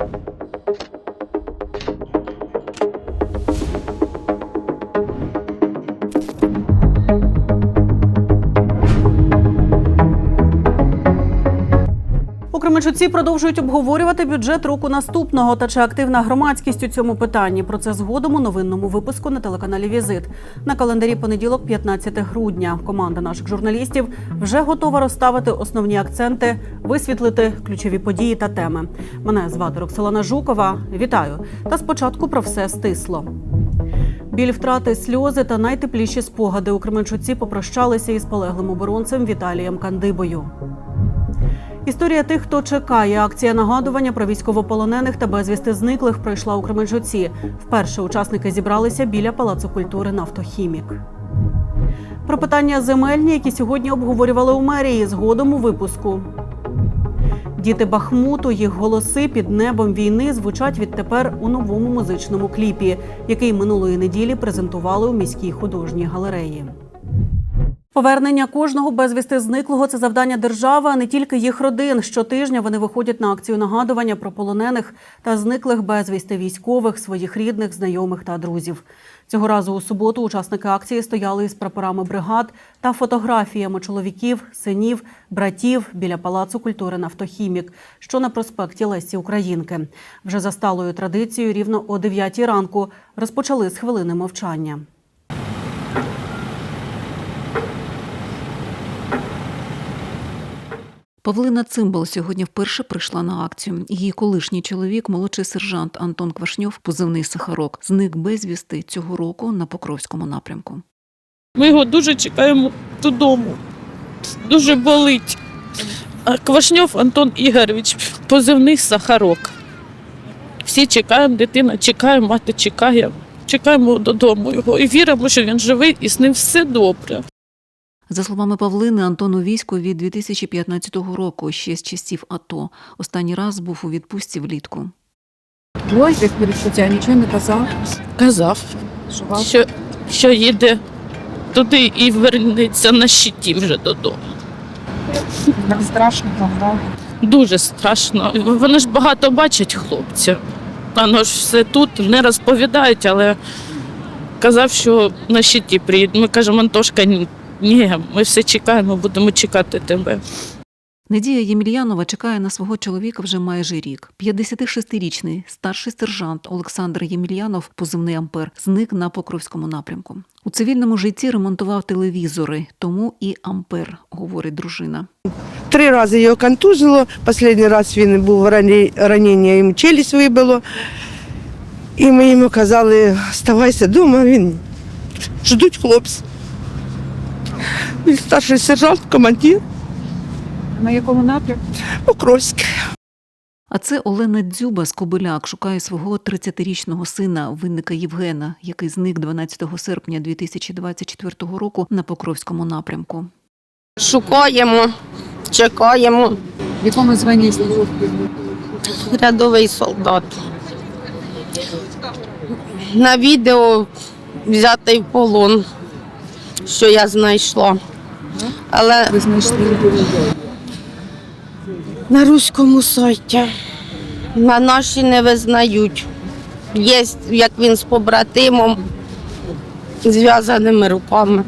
У Кременчуці продовжують обговорювати бюджет року наступного та чи активна громадськість у цьому питанні. Про це згодом у новинному випуску на телеканалі Візит. На календарі понеділок, 15 грудня. Команда наших журналістів вже готова розставити основні акценти, висвітлити ключові події та теми. Мене звати Роксолана Жукова. Вітаю! Та спочатку про все стисло. Біль втрати, сльози та найтепліші спогади у Кременчуці попрощалися із полеглим оборонцем Віталієм Кандибою. Історія тих, хто чекає. Акція нагадування про військовополонених та безвісти зниклих пройшла у Кременчуці. Вперше учасники зібралися біля палацу культури Нафтохімік. Про питання земельні, які сьогодні обговорювали у мерії, згодом у випуску. Діти Бахмуту, їх голоси під небом війни звучать відтепер у новому музичному кліпі, який минулої неділі презентували у міській художній галереї. Повернення кожного безвісти зниклого це завдання держави, а не тільки їх родин. Щотижня вони виходять на акцію нагадування про полонених та зниклих безвісти військових, своїх рідних, знайомих та друзів. Цього разу у суботу учасники акції стояли із прапорами бригад та фотографіями чоловіків, синів, братів біля палацу культури Нафтохімік, що на проспекті Лесі Українки. Вже за сталою традицією, рівно о 9 ранку розпочали з хвилини мовчання. Павлина Цимбал сьогодні вперше прийшла на акцію. Її колишній чоловік, молодший сержант Антон Квашньов, позивний Сахарок, зник безвісти цього року на Покровському напрямку. Ми його дуже чекаємо додому. Дуже болить. Квашньов Антон Ігорович, позивний Сахарок. Всі чекаємо, дитина чекає, мати чекає. Чекаємо додому його і віримо, що він живий і з ним все добре. За словами Павлини, Антон у війську від 2015 року, ще з часів АТО. Останній раз був у відпустці влітку. Ой, як нічого не казав. Казав, Що що, їде туди і вернеться на щиті вже додому. так страшно, правда? Дуже страшно. Вони ж багато бачать хлопців. Воно ж все тут не розповідають, але казав, що на щиті приїде. Ми кажемо, Антошка, ні, ні, ми все чекаємо, будемо чекати тебе. Надія Ємельянова чекає на свого чоловіка вже майже рік. 56-річний старший сержант Олександр Ємельянов, позивний Ампер, зник на Покровському напрямку. У цивільному житті ремонтував телевізори, тому і Ампер, говорить дружина. Три рази його контузило. Останній раз він був ранення, йому челюсть вибило. І ми йому казали, ставайся вдома, він ждуть хлопці. Він старший сержант, командир На якому напрямку? Покровський. А це Олена Дзюба з Кобиляк шукає свого 30-річного сина, винника Євгена, який зник 12 серпня 2024 року на Покровському напрямку. Шукаємо, чекаємо. В якому званні служив? Рядовий солдат. На відео взятий в полон, що я знайшла. Але Ви знайшли? на руському сайті на наші не визнають. Є, як він з побратимом, зв'язаними руками.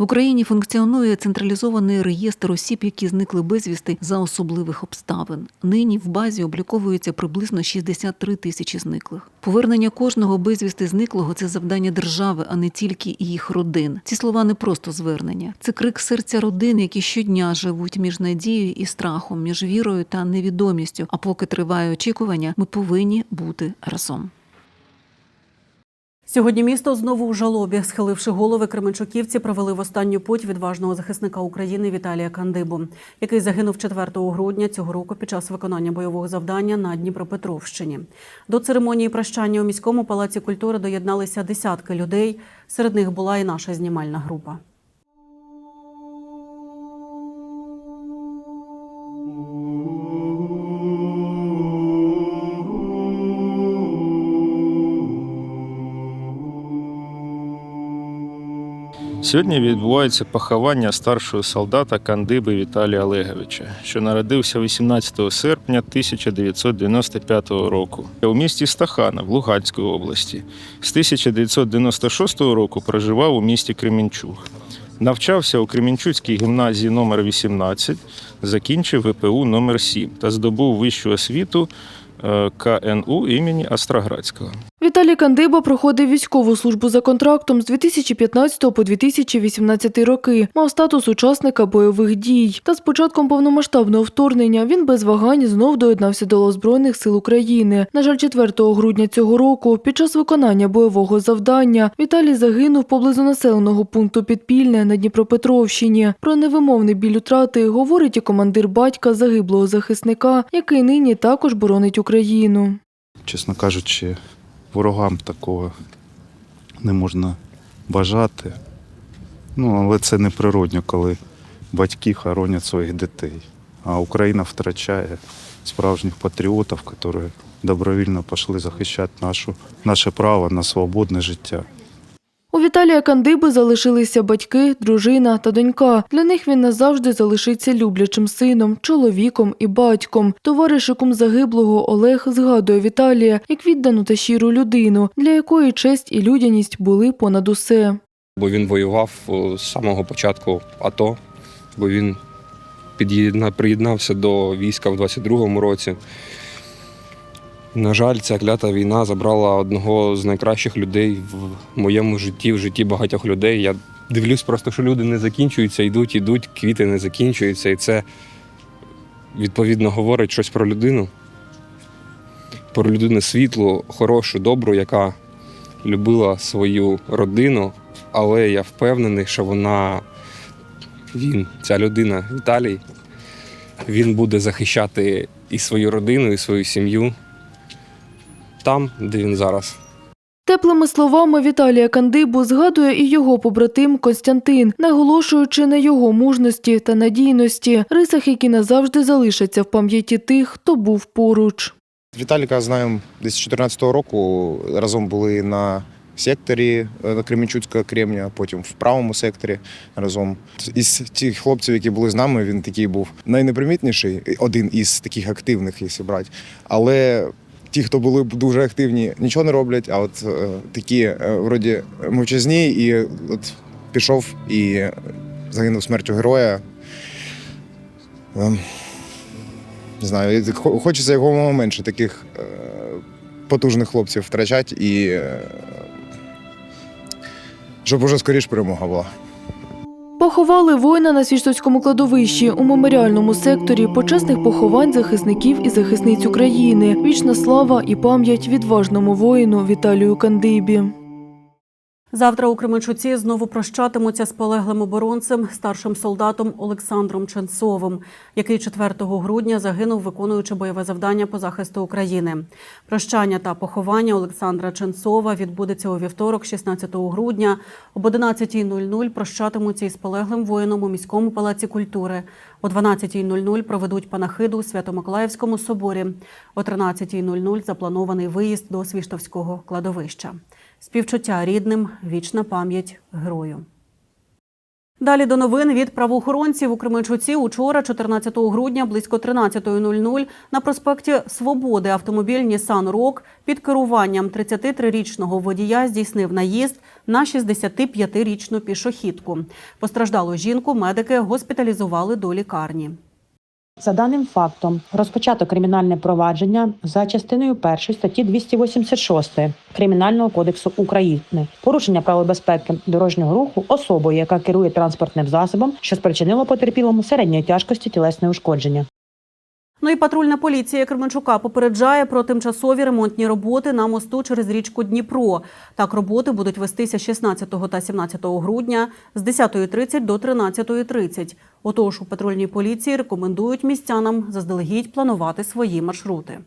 В Україні функціонує централізований реєстр осіб, які зникли безвісти за особливих обставин. Нині в базі обліковується приблизно 63 тисячі зниклих. Повернення кожного безвісти зниклого це завдання держави, а не тільки їх родин. Ці слова не просто звернення. Це крик серця родин, які щодня живуть між надією і страхом, між вірою та невідомістю. А поки триває очікування, ми повинні бути разом. Сьогодні місто знову у жалобі. Схиливши голови, Кременчуківці провели в останню путь відважного захисника України Віталія Кандибу, який загинув 4 грудня цього року під час виконання бойового завдання на Дніпропетровщині. До церемонії прощання у міському палаці культури доєдналися десятки людей. Серед них була і наша знімальна група. Сьогодні відбувається поховання старшого солдата Кандиби Віталія Олеговича, що народився 18 серпня 1995 року у місті Стахана в Луганській області. З 1996 року проживав у місті Кремінчуг. Навчався у Кремінчуцькій гімназії номер 18 закінчив ВПУ номер 7 та здобув вищу освіту е, КНУ імені Остроградського. Віталій Кандиба проходив військову службу за контрактом з 2015 по 2018 роки. Мав статус учасника бойових дій. Та з початком повномасштабного вторгнення він без вагань знов доєднався до Збройних сил України. На жаль, 4 грудня цього року, під час виконання бойового завдання, Віталій загинув поблизу населеного пункту Підпільне на Дніпропетровщині. Про невимовний біль утрати говорить і командир батька загиблого захисника, який нині також боронить Україну. чесно кажучи, ворогам такого не можна бажати. Ну, але це неприродно, коли батьки хоронять своїх дітей. А Україна втрачає справжніх патріотів, які добровільно пішли захищати нашу, наше право на свободне життя. Віталія Кандиби залишилися батьки, дружина та донька. Для них він назавжди залишиться люблячим сином, чоловіком і батьком. Товаришиком загиблого Олег згадує Віталія як віддану та щиру людину, для якої честь і людяність були понад усе. бо він воював з самого початку АТО, бо він приєднався до війська в 22-му році. На жаль, ця клята війна забрала одного з найкращих людей в моєму житті, в житті багатьох людей. Я дивлюсь просто, що люди не закінчуються, йдуть, йдуть, квіти не закінчуються. І це відповідно говорить щось про людину, про людину світлу, хорошу, добру, яка любила свою родину, але я впевнений, що вона, він, ця людина, Віталій, він буде захищати і свою родину, і свою сім'ю там, де він зараз. Теплими словами Віталія Кандибу згадує і його побратим Костянтин, наголошуючи на його мужності та надійності, рисах, які назавжди залишаться в пам'яті тих, хто був поруч. Віталіка знаємо десь з 2014 року. Разом були на секторі е, Кременчуцького кремня, потім в правому секторі разом. Із тих хлопців, які були з нами, він такий був найнепримітніший, один із таких активних, якщо брати. Але ті, хто були дуже активні, нічого не роблять, а от е, такі е, вроді мовчазні, і от пішов і загинув смертю героя. Ем, не знаю, хочеться якомога менше таких е, потужних хлопців втрачати і е, щоб уже скоріш перемога була. Поховали воїна на Свіштовському кладовищі у меморіальному секторі почесних поховань захисників і захисниць України. Вічна слава і пам'ять відважному воїну Віталію Кандибі. Завтра у Кременчуці знову прощатимуться з полеглим оборонцем, старшим солдатом Олександром Ченцовим, який 4 грудня загинув, виконуючи бойове завдання по захисту України. Прощання та поховання Олександра Ченцова відбудеться у вівторок, 16 грудня. Об 11.00 прощатимуться із полеглим воїном у міському палаці культури. О 12.00 проведуть панахиду у Свято-Миколаївському соборі. О 13.00 запланований виїзд до Свіштовського кладовища. Співчуття рідним, вічна пам'ять герою. Далі до новин від правоохоронців у Кременчуці учора, 14 грудня, близько 13.00 на проспекті Свободи автомобіль Nissan Rogue під керуванням 33-річного водія здійснив наїзд на 65-річну пішохідку. Постраждалу жінку медики госпіталізували до лікарні. За даним фактом, розпочато кримінальне провадження за частиною 1 статті 286 Кримінального кодексу України порушення правил безпеки дорожнього руху особою, яка керує транспортним засобом, що спричинило потерпілому середньої тяжкості тілесне ушкодження. Ну і патрульна поліція Кременчука попереджає про тимчасові ремонтні роботи на мосту через річку Дніпро. Так, роботи будуть вестися 16 та 17 грудня з 10.30 до 13.30. Отож, у патрульній поліції рекомендують містянам заздалегідь планувати свої маршрути.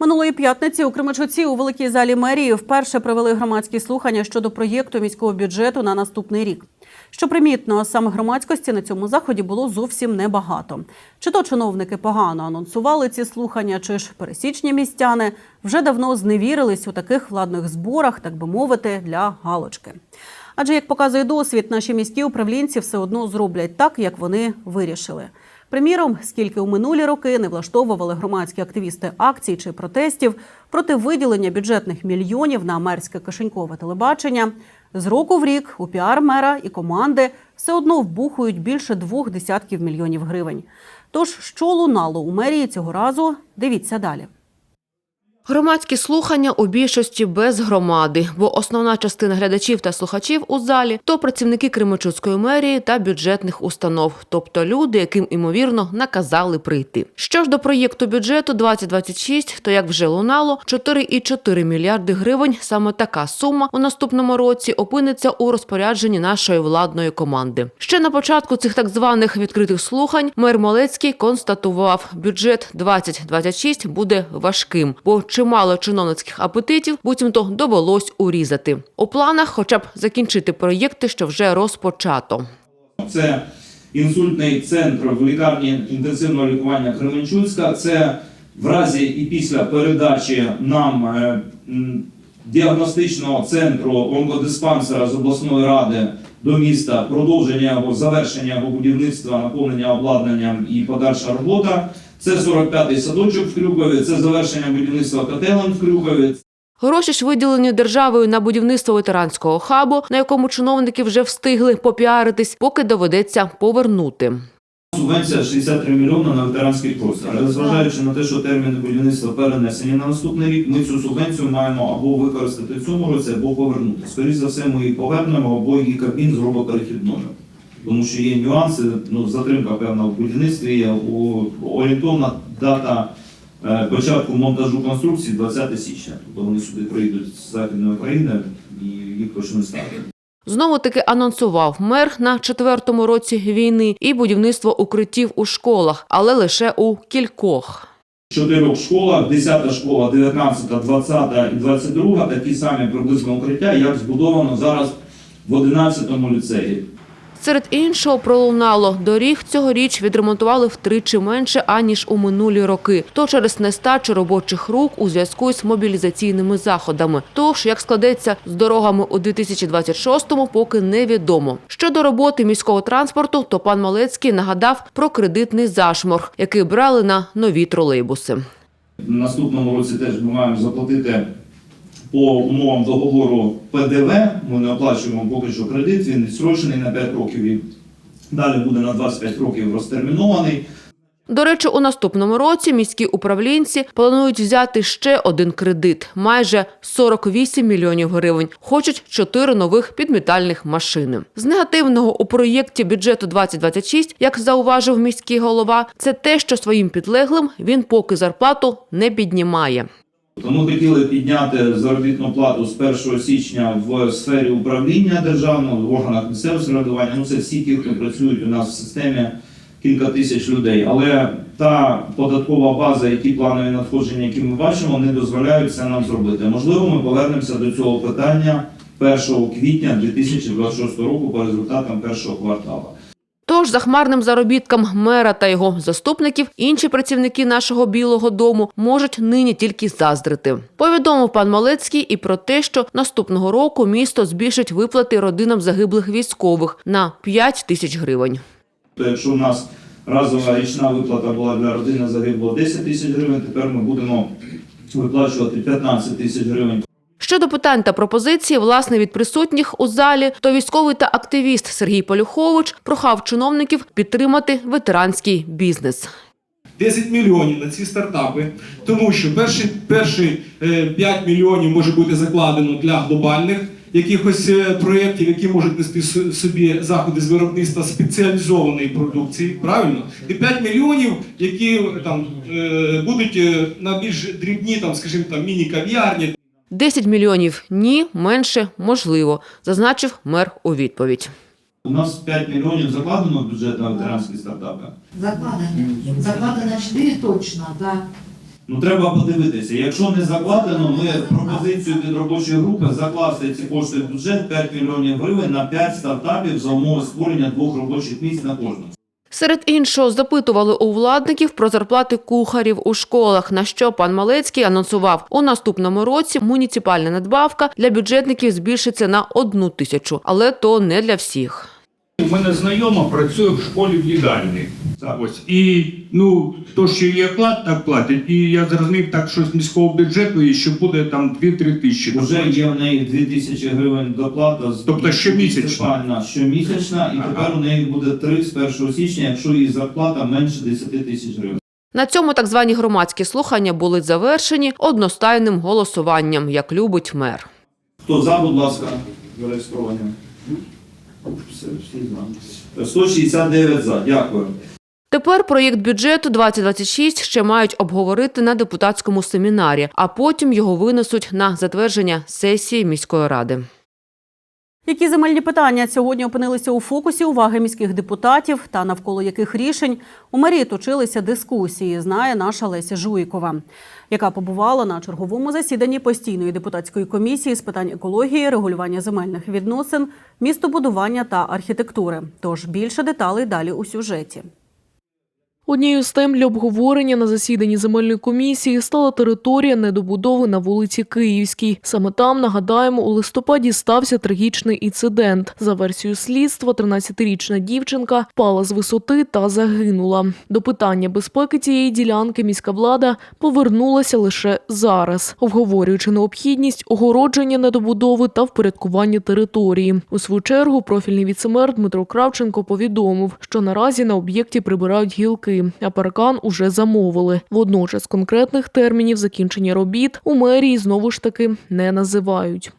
Минулої п'ятниці у Кременчуці у великій залі мерії вперше провели громадські слухання щодо проєкту міського бюджету на наступний рік. Що примітно, саме громадськості на цьому заході було зовсім небагато. Чи то чиновники погано анонсували ці слухання, чи ж пересічні містяни вже давно зневірились у таких владних зборах, так би мовити, для галочки. Адже, як показує досвід, наші міські управлінці все одно зроблять так, як вони вирішили. Приміром, скільки у минулі роки не влаштовували громадські активісти акцій чи протестів проти виділення бюджетних мільйонів на мерське кишенькове телебачення, з року в рік у піар мера і команди все одно вбухують більше двох десятків мільйонів гривень. Тож, що лунало у мерії цього разу, дивіться далі. Громадські слухання у більшості без громади, бо основна частина глядачів та слухачів у залі то працівники Кременчуцької мерії та бюджетних установ, тобто люди, яким імовірно наказали прийти. Що ж до проєкту бюджету 2026, то як вже лунало, 4,4 мільярди гривень. Саме така сума у наступному році опиниться у розпорядженні нашої владної команди. Ще на початку цих так званих відкритих слухань мер Молецький констатував, бюджет 2026 буде важким, бо чимало чиновницьких апетитів буцімто довелось урізати. У планах, хоча б закінчити проєкти, що вже розпочато. Це інсультний центр в лікарні інтенсивного лікування Кременчуцька. Це в разі і після передачі нам е, діагностичного центру онкодиспансера з обласної ради до міста, продовження його завершення його будівництва, наповнення обладнанням і подальша робота. Це 45-й садочок в Крюкові, це завершення будівництва котелень в Крюкові. Гроші ж виділені державою на будівництво ветеранського хабу, на якому чиновники вже встигли попіаритись, поки доведеться повернути. Субвенція 63 мільйони на ветеранський простір. Але зважаючи на те, що терміни будівництва перенесені на наступний рік, ми цю субвенцію маємо або використати в цьому році, або повернути. Скоріше за все, ми її повернемо, або її Кабмін зробить перехідною. Тому що є нюанси, ну, затримка певна в будівництві, є орієнтовна дата е, початку монтажу конструкції 20 січня. Тобто вони сюди приїдуть з Західної України і їх почнуть ставити. Знову таки анонсував мер на четвертому році війни і будівництво укриттів у школах, але лише у кількох. Чотирьох школах, 10 школа, 19, 20 і 22, такі самі приблизно укриття, як збудовано зараз в 11 ліцеї. Серед іншого пролунало доріг цьогоріч відремонтували втричі менше аніж у минулі роки. То через нестачу робочих рук у зв'язку з мобілізаційними заходами. Тож як складеться з дорогами у 2026-му, поки невідомо. Щодо роботи міського транспорту, то пан Малецький нагадав про кредитний зашморг, який брали на нові тролейбуси. В наступному році теж ми маємо заплатити по умовам договору ПДВ. Ми не оплачуємо поки що кредит, він відстрочений на 5 років і далі буде на 25 років розтермінований. До речі, у наступному році міські управлінці планують взяти ще один кредит – майже 48 мільйонів гривень. Хочуть чотири нових підмітальних машини. З негативного у проєкті бюджету 2026, як зауважив міський голова, це те, що своїм підлеглим він поки зарплату не піднімає. Тому хотіли підняти заробітну плату з 1 січня в сфері управління державного, в органах місцевого самоврядування. Ну це всі ті, хто працюють у нас в системі кілька тисяч людей. Але та податкова база і ті планові надходження, які ми бачимо, не дозволяють це нам зробити. Можливо, ми повернемося до цього питання 1 квітня 2026 року по результатам першого кварталу. Тож за хмарним заробітком мера та його заступників інші працівники нашого Білого дому можуть нині тільки заздрити. Повідомив пан Малецький і про те, що наступного року місто збільшить виплати родинам загиблих військових на 5 тисяч гривень. Якщо у нас разова річна виплата була для родини загибло 10 тисяч гривень, тепер ми будемо виплачувати 15 тисяч гривень. Щодо питань та пропозицій, власне, від присутніх у залі, то військовий та активіст Сергій Полюхович прохав чиновників підтримати ветеранський бізнес. 10 мільйонів на ці стартапи, тому що перші, перші е, 5 мільйонів може бути закладено для глобальних якихось е, проєктів, які можуть нести собі заходи з виробництва спеціалізованої продукції, правильно? І 5 мільйонів, які там е, будуть е, на більш дрібні, там, скажімо, там міні-кав'ярні, 10 мільйонів – ні, менше – можливо, зазначив мер у відповідь. У нас 5 мільйонів закладено в бюджет на ветеранські стартапи. Закладено. Закладено 4 точно, да. Ну треба подивитися. Якщо не закладено, ми пропозицію від робочої групи закласти ці кошти в бюджет 5 мільйонів гривень на 5 стартапів за умови створення двох робочих місць на кожному. Серед іншого запитували у владників про зарплати кухарів у школах, на що пан Малецький анонсував, у наступному році муніципальна надбавка для бюджетників збільшиться на одну тисячу, але то не для всіх. У мене знайома працює в школі в їдальні. Ось і ну то, що є оклад, так платять. І я зрозумів так, що з міського бюджету і ще буде там 2-3 тисячі. Вже є в неї 2000 гривень доплата з Тобто щомісячна? щомісячна, і тепер у неї буде 3 з 1 січня, якщо її зарплата менше 10 тисяч гривень. На цьому так звані громадські слухання були завершені одностайним голосуванням, як любить мер. Хто за, будь ласка, зареєстровані? Все, всі за. 169 за. Дякую. Тепер проєкт бюджету 2026 ще мають обговорити на депутатському семінарі, а потім його винесуть на затвердження сесії міської ради. Які земельні питання сьогодні опинилися у фокусі уваги міських депутатів та навколо яких рішень у мерії точилися дискусії, знає наша Леся Жуйкова, яка побувала на черговому засіданні постійної депутатської комісії з питань екології, регулювання земельних відносин, містобудування та архітектури. Тож більше деталей далі у сюжеті. Однією з тем для обговорення на засіданні земельної комісії стала територія недобудови на вулиці Київській. Саме там, нагадаємо, у листопаді стався трагічний інцидент. За версією слідства, 13-річна дівчинка впала з висоти та загинула. До питання безпеки цієї ділянки міська влада повернулася лише зараз, обговорюючи необхідність огородження недобудови та впорядкування території. У свою чергу профільний віцемер Дмитро Кравченко повідомив, що наразі на об'єкті прибирають гілки, а паркан уже замовили. Водночас конкретних термінів закінчення робіт у мерії знову ж таки не називають.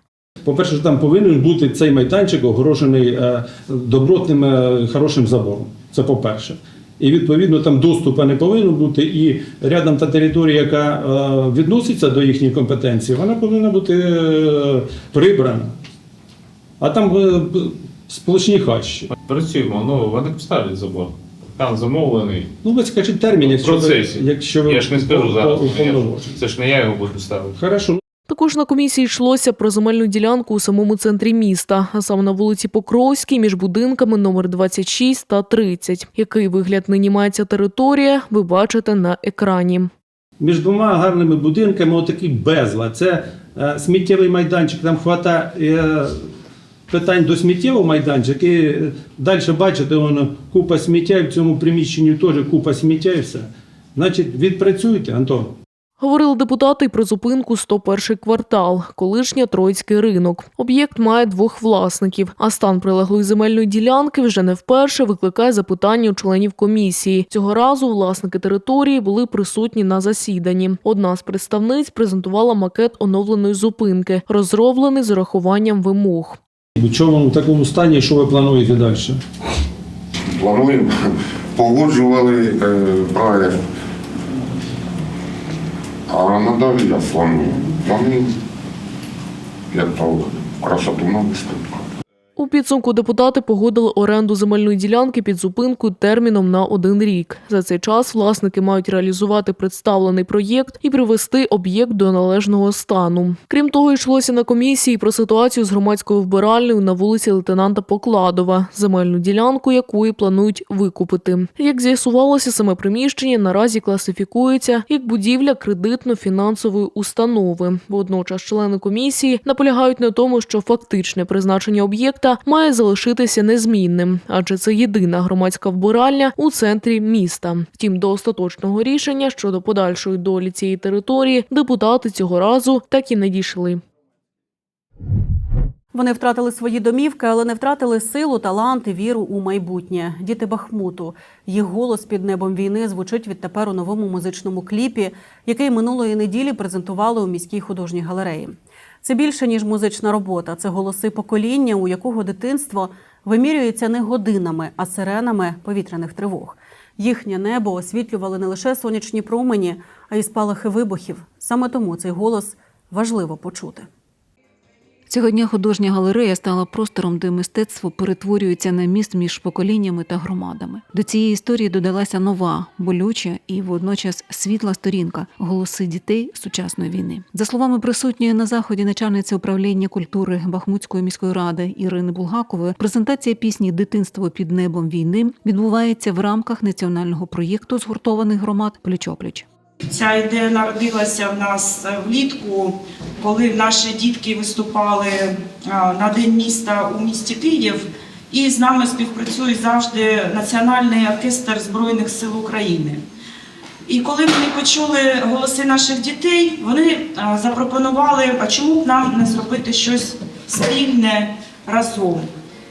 По-перше, там повинен бути цей майданчик огорожений е, добротним е, хорошим забором. Це по-перше. І відповідно там доступу не повинно бути. І рядом та територія, яка е, відноситься до їхньої компетенції, вона повинна бути прибрана. А там сплошні хащі. Працюємо, ну вони поставлять забор. Там замовлений. Ну, ви скажіть термін, В якщо ви, якщо ви Я ж не скажу зараз. уповноважені. Це ж не я його буду ставити. Хорошо. Також на комісії йшлося про земельну ділянку у самому центрі міста, а саме на вулиці Покровській між будинками номер 26 та 30. Який вигляд нині має ця територія, ви бачите на екрані. Між двома гарними будинками отакий безлад. Це е, сміттєвий майданчик, там хвата е, питань до сміттєвого майданчика. І далі бачите, воно купа сміття, в цьому приміщенні теж купа сміття і все. Значить, відпрацюйте, Антон. Говорили депутати й про зупинку 101 квартал, колишній Троїцький ринок. Об'єкт має двох власників, а стан прилеглої земельної ділянки вже не вперше викликає запитання у членів комісії. Цього разу власники території були присутні на засіданні. Одна з представниць презентувала макет оновленої зупинки, розроблений з урахуванням вимог. У чому в такому стані, що ви плануєте далі? Плануємо, погоджували е, проект. А надалі я планую. Планую, як то красоту навести. У підсумку депутати погодили оренду земельної ділянки під зупинку терміном на один рік. За цей час власники мають реалізувати представлений проєкт і привести об'єкт до належного стану. Крім того, йшлося на комісії про ситуацію з громадською вбиральнею на вулиці лейтенанта Покладова, земельну ділянку якої планують викупити. Як з'ясувалося, саме приміщення наразі класифікується як будівля кредитно-фінансової установи. Водночас члени комісії наполягають на тому, що фактичне призначення об'єкта має залишитися незмінним, адже це єдина громадська вбиральня у центрі міста. Втім, до остаточного рішення щодо подальшої долі цієї території депутати цього разу так і не дійшли. Вони втратили свої домівки, але не втратили силу, талант і віру у майбутнє. Діти Бахмуту. Їх голос під небом війни звучить відтепер у новому музичному кліпі, який минулої неділі презентували у міській художній галереї. Це більше ніж музична робота. Це голоси покоління, у якого дитинство вимірюється не годинами, а сиренами повітряних тривог. Їхнє небо освітлювали не лише сонячні промені, а й спалахи вибухів. Саме тому цей голос важливо почути. Цього дня художня галерея стала простором, де мистецтво перетворюється на міст між поколіннями та громадами. До цієї історії додалася нова, болюча і водночас світла сторінка голоси дітей сучасної війни. За словами присутньої на заході начальниці управління культури Бахмутської міської ради Ірини Булгакової, презентація пісні Дитинство під небом війни відбувається в рамках національного проєкту згуртованих громад пліч-опліч. Ця ідея народилася в нас е, влітку, коли наші дітки виступали на День міста у місті Київ. І з нами співпрацює завжди Національний оркестр Збройних сил України. І коли вони почули голоси наших дітей, вони запропонували, а чому б нам не зробити щось спільне разом.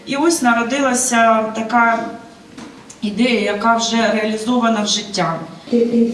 І ось народилася така ідея, яка вже реалізована в життя. Кожен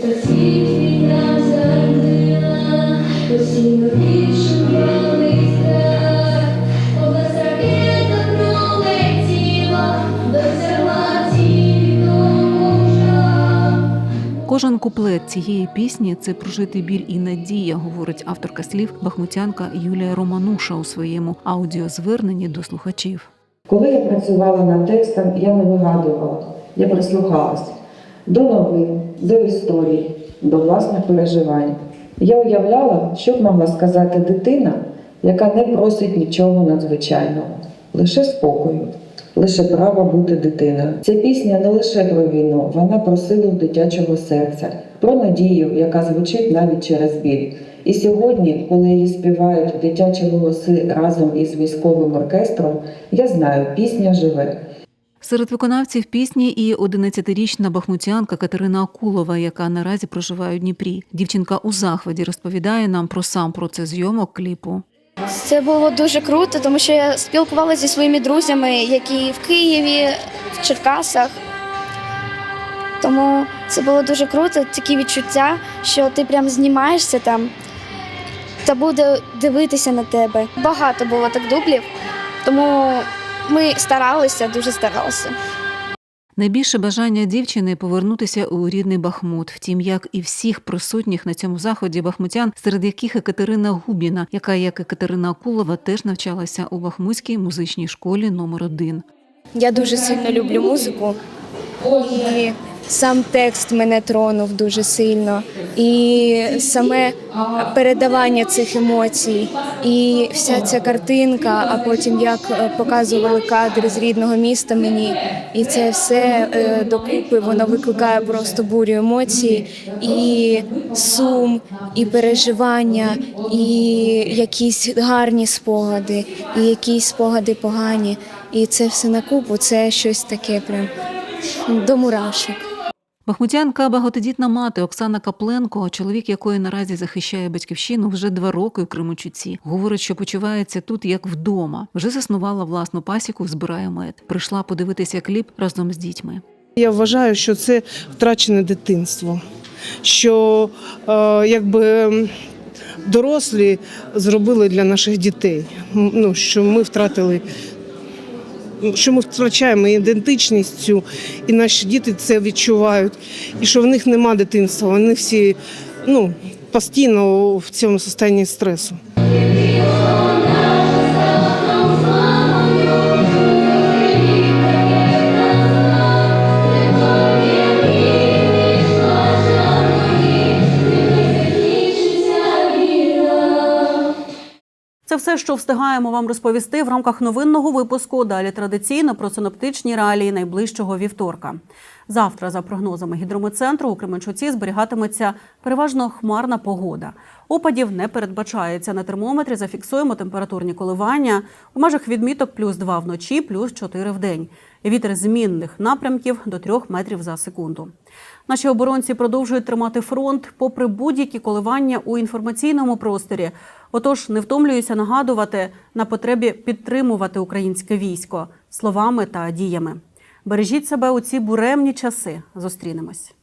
куплет цієї пісні це прожитий біль і надія, говорить авторка слів бахмутянка Юлія Романуша у своєму аудіозверненні до слухачів. Коли я працювала над текстом, я не вигадувала, я прислухалась до новин, до історій, до власних переживань. Я уявляла, що б могла сказати дитина, яка не просить нічого надзвичайного, лише спокою, лише право бути дитиною. Ця пісня не лише про війну, вона про силу дитячого серця, про надію, яка звучить навіть через біль. І сьогодні, коли її співають дитячі голоси разом із військовим оркестром, я знаю, пісня живе. Серед виконавців пісні і 11-річна бахмутянка Катерина Акулова, яка наразі проживає у Дніпрі. Дівчинка у захваті розповідає нам про сам процес зйомок кліпу. Це було дуже круто, тому що я спілкувалася зі своїми друзями, які в Києві, в Черкасах. Тому це було дуже круто, такі відчуття, що ти прям знімаєшся там та буде дивитися на тебе. Багато було так дублів, тому ми старалися, дуже старалися. Найбільше бажання дівчини повернутися у рідний Бахмут. Втім, як і всіх присутніх на цьому заході бахмутян, серед яких і Катерина Губіна, яка, як і Катерина Акулова, теж навчалася у Бахмутській музичній школі номер 1 Я дуже сильно люблю музику. І сам текст мене тронув дуже сильно. І саме передавання цих емоцій, і вся ця картинка, а потім як е, показували кадри з рідного міста мені. І це все е, докупи воно викликає просто бурю емоцій, і сум, і переживання, і якісь гарні спогади, і якісь спогади погані. І це все на купу, це щось таке прям до мурашок. Бахмутянка багатодітна мати Оксана Капленко, чоловік якої наразі захищає батьківщину вже два роки у Кримучуці. Говорить, що почувається тут як вдома. Вже заснувала власну пасіку, збирає мед. Прийшла подивитися кліп разом з дітьми. Я вважаю, що це втрачене дитинство, що е, якби дорослі зробили для наших дітей. Ну, що ми втратили, що ми втрачаємо ідентичність цю, і наші діти це відчувають, і що в них нема дитинства, вони всі ну, постійно в цьому стані стресу. Це все, що встигаємо вам розповісти в рамках новинного випуску. Далі традиційно про синоптичні реалії найближчого вівторка. Завтра, за прогнозами гідрометцентру, у Кременчуці зберігатиметься переважно хмарна погода. Опадів не передбачається. На термометрі зафіксуємо температурні коливання у межах відміток плюс 2 вночі, плюс 4 в день. Вітер змінних напрямків до 3 метрів за секунду. Наші оборонці продовжують тримати фронт попри будь-які коливання у інформаційному просторі. Отож, не втомлююся нагадувати на потребі підтримувати українське військо словами та діями. Бережіть себе у ці буремні часи. Зустрінемось.